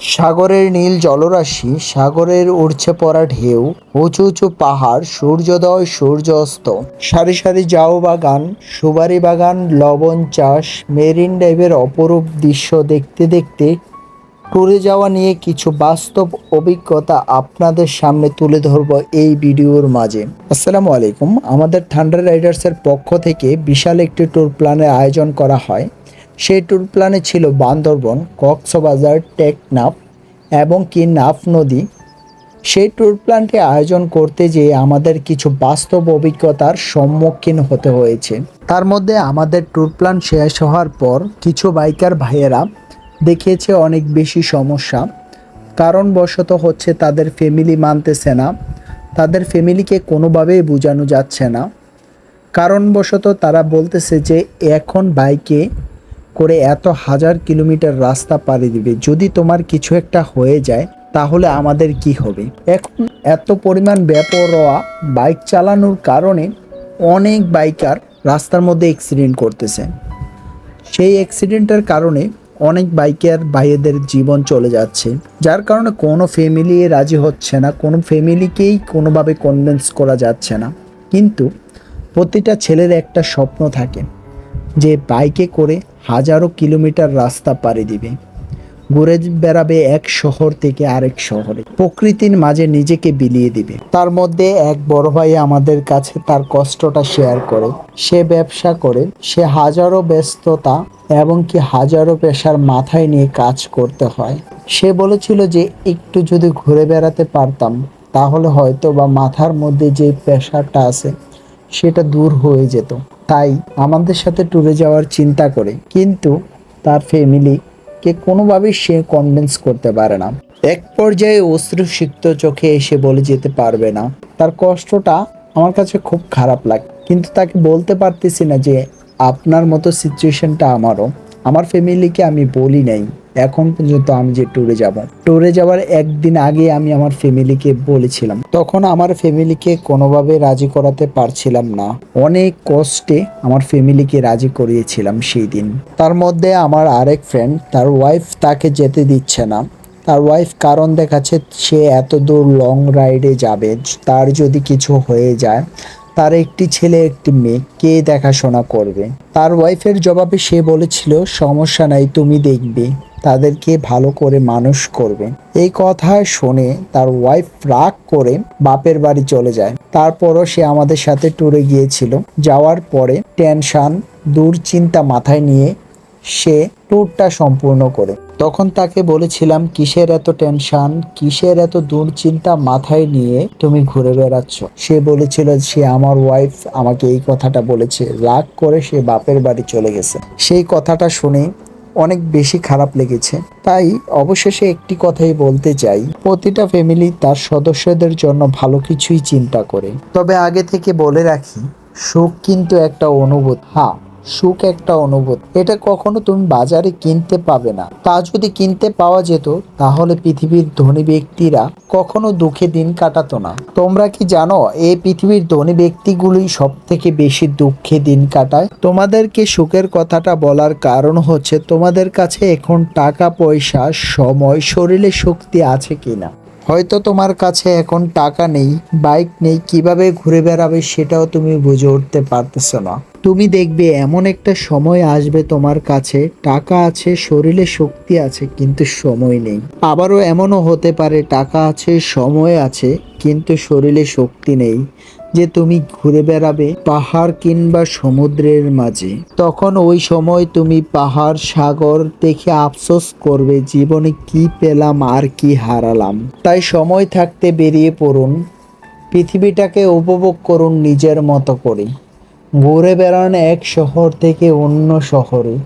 সাগরের নীল জলরাশি সাগরের উড়ছে পড়া ঢেউ, উঁচু উঁচু পাহাড়, সূর্যোদয় সূর্য অস্ত সারি সারি জাউ বাগান, সুবারি বাগান, লবণ চাষ, মেরিন ড্রাইভের অপরূপ দৃশ্য দেখতে দেখতে ট্যুরে যাওয়া নিয়ে কিছু বাস্তব অভিজ্ঞতা আপনাদের সামনে তুলে ধরব এই ভিডিওর মাঝে। আসসালামু আলাইকুম। আমাদের থান্ডার রাইডার্সের পক্ষ থেকে বিশাল একটি ট্যুর প্ল্যানের আয়োজন করা হয়। সেই ট্যুর প্ল্যানে ছিল বান্দরবন, কক্সবাজার, টেকনাফ এবং কি নাফ নদী। সেই ট্যুর প্ল্যানটি আয়োজন করতে যেয়ে আমাদের কিছু বাস্তব অভিজ্ঞতার সম্মুখীন হতে হয়েছে। তার মধ্যে আমাদের ট্যুর প্ল্যান শেষ হওয়ার পর কিছু বাইকার ভাইয়েরা দেখিয়েছে অনেক বেশি সমস্যা। কারণবশত হচ্ছে তাদের ফ্যামিলি মানতেছে না। তাদের ফ্যামিলিকে কোনোভাবেই বোঝানো যাচ্ছে না। কারণবশত তারা বলতেছে যে এখন বাইকে করে এত হাজার কিলোমিটার রাস্তা পাড়ি দিবে। যদি তোমার কিছু একটা হয়ে যায়, তাহলে আমাদের কি হবে? এখন এত পরিমাণ ব্যাপরোয়া বাইক চালানোর কারণে অনেক বাইকার রাস্তার মধ্যে অ্যাক্সিডেন্ট করতেছে। সেই অ্যাক্সিডেন্টের কারণে অনেক বাইকের ভাইয়েদের জীবন চলে যাচ্ছে। যার কারণে কোনো ফ্যামিলি রাজি হচ্ছে না, কোনো ফ্যামিলিকেই কোনোভাবে কনভিন্স করা যাচ্ছে না। কিন্তু প্রতিটা ছেলের একটা স্বপ্ন থাকে। যে বাইকে করে হাজারো কিলোমিটার রাস্তা পাড়ি দিবে। ঘুরে বেড়াবে এক শহর থেকে আরেক শহরে। প্রকৃতির মাঝে নিজেকে বিলিয়ে দিবে। তার মধ্যে এক বড় ভাই আমাদের কাছে তার কষ্টটা শেয়ার করে। সে ব্যবসা করে, সে হাজারো ব্যস্ততা এবং কি হাজারো পেশার মাথায় নিয়ে কাজ করতে হয়। সে বলেছিল যে একটু যদি ঘুরে বেড়াতে পারতাম, তাহলে হয়তো বা মাথার মধ্যে যে প্রেশারটা আছে, সেটা দূর হয়ে যেত। তাই আমাদের সাথে ট্যুরে যাওয়ার চিন্তা করে। কিন্তু তার ফ্যামিলিকে কোনোভাবেই সে কনভিন্স করতে পারে না। এক পর্যায়ে অশ্রুসিক্ত চোখে এসে বলে যেতে পারবে না। তার কষ্টটা আমার কাছে খুব খারাপ লাগে, কিন্তু তাকে বলতে পারতেছি না যে আপনার মতো সিচুয়েশনটা আমারও। আমার ফ্যামিলিকে আমি বলি নাই। এখন পর্যন্ত আমি যে ট্যুরে যাব ট্যুরে যাওয়ার একদিন আগে আমি আমার ফ্যামিলিকে বলেছিলাম। তখন আমার ফ্যামিলিকে কোনোভাবে রাজি করাতে পারছিলাম না। অনেক কষ্টে আমার ফ্যামিলিকে রাজি করিয়েছিলাম সেই দিন। তার মধ্যে আমার আরেক ফ্রেন্ড তার ওয়াইফ তাকে যেতে দিচ্ছে না। তার ওয়াইফ কারণ দেখাচ্ছে সে এত দূর লং রাইডে যাবে, তার যদি কিছু হয়ে যায় তার একটি ছেলে, একটি মেয়ে, কে দেখাশোনা করবে? তার ওয়াইফের জবাবে সে বলেছিল, সমস্যা নাই, তুমি দেখবে। তাদেরকে ভালো করে মানুষ করবে। এই কথা শুনে তার ওয়াইফ রাগ করে বাপের বাড়ি চলে যায়। তারপরও সে আমাদের সাথে ট্যুরে গিয়েছিল। যাওয়ার পরে টেনশন দুশ্চিন্তা মাথায় নিয়ে সে ট্যুরটা সম্পূর্ণ করে। তখন তাকে বলেছিলাম, কিসের এত টেনশন? কিসের এত দুশ্চিন্তা মাথায় নিয়ে তুমি ঘুরে বেড়াচ্ছ? সে বলেছিল, সে আমার ওয়াইফ আমাকে এই কথাটা বলেছে। রাগ করে সে বাপের বাড়ি চলে গেছে। সেই কথাটা শুনে অনেক বেশি খারাপ লেগেছে। তাই অবশেষে একটি কথাই বলতে চাই, প্রতিটা ফ্যামিলি তার সদস্যদের জন্য ভালো কিছুই চিন্তা করে। তবে আগে থেকে বলে রাখি, সুখ কিন্তু একটা অনুভূতি। হ্যাঁ সুখ একটা অনুভূতি। এটা কখনো তুমি বাজারে কিনতে পাবে না। তা যদি কিনতে পাওয়া যেত, তাহলে পৃথিবীর ধনী ব্যক্তিরা কখনো দুঃখে দিন কাটাতো না। তোমরা কি জানো, এই পৃথিবীর ধনী ব্যক্তিগুলোই সব থেকে বেশি দুঃখে দিন কাটায়? তোমাদেরকে সুখের কথাটা বলার কারণ হচ্ছে, তোমাদের কাছে এখন টাকা, পয়সা, সময়, শরীরে শক্তি আছে কিনা। হয়তো তোমার কাছে এখন টাকা নেই, বাইক নেই, কীভাবে ঘুরে বেড়াবে সেটাও তুমি বুঝে উঠতে পারতেছ না। তুমি দেখবে এমন একটা সময় আসবে তোমার কাছে, টাকা আছে, শরীরে শক্তি আছে, কিন্তু সময় নেই। আবারও এমনও হতে পারে, টাকা আছে, সময় আছে, কিন্তু শরীরে শক্তি নেই। যে তুমি ঘুরে বেড়াবে পাহাড় কিংবা সমুদ্রের মাঝে। তখন ওই সময় তুমি পাহাড় সাগর দেখে আফসোস করবে, জীবনে কি পেলাম আর কি হারালাম। তাই সময় থাকতে বেরিয়ে পড়ুন, পৃথিবীটাকে উপভোগ করুন নিজের মতো করে। ঘুরে বেড়ান এক শহর থেকে অন্য শহরে।